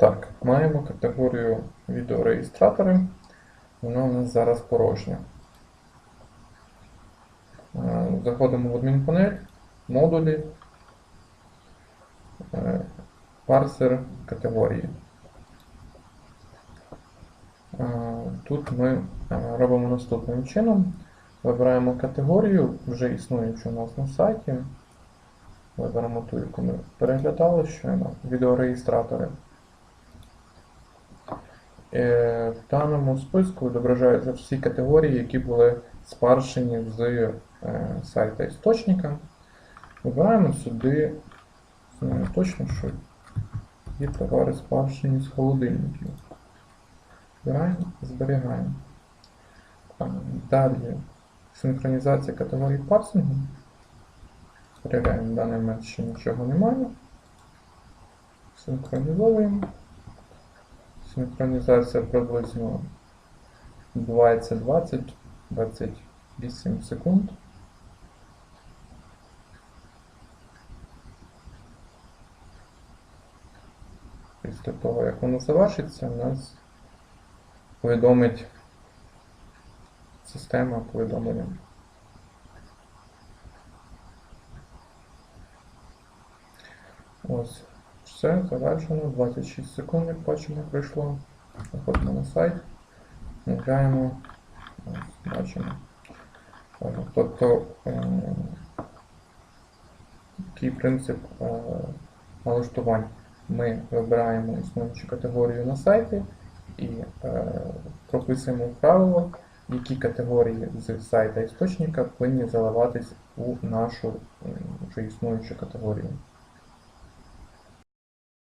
Так, маємо категорію відеореєстратори. Вона у нас зараз порожня. Е, Заходимо в адмінпанель, модулі, е, парсер категорії. Е, Тут ми робимо наступним чином. Вибираємо категорію, вже існуючу у нас на сайті. Виберемо ту, яку ми переглядали щойно, відеореєстратори. Е, В даному списку відображаються всі категорії, які були спаршені з е, сайта істочника. Вибираємо сюди, точно, що є товари спаршені з холодильників. Збираємо, зберігаємо. Далі синхронізація категорій парсингу. Перевіряємо в даний момент, що нічого немає. Синхронізовуємо. Синхронізація приблизно відбувається 20-28 секунд. Після того, як воно завершиться, у нас повідомить система повідомленням. Ось, все, завершено. 26 секунд, як бачимо, пройшло. Заходимо на сайт, вмикаємо, бачимо. Тобто, е, який принцип е, налаштувань. Ми вибираємо існуючу категорію на сайті і е, прописуємо правило, які категорії з сайта істочника повинні заливатись у нашу вже існуючу категорію.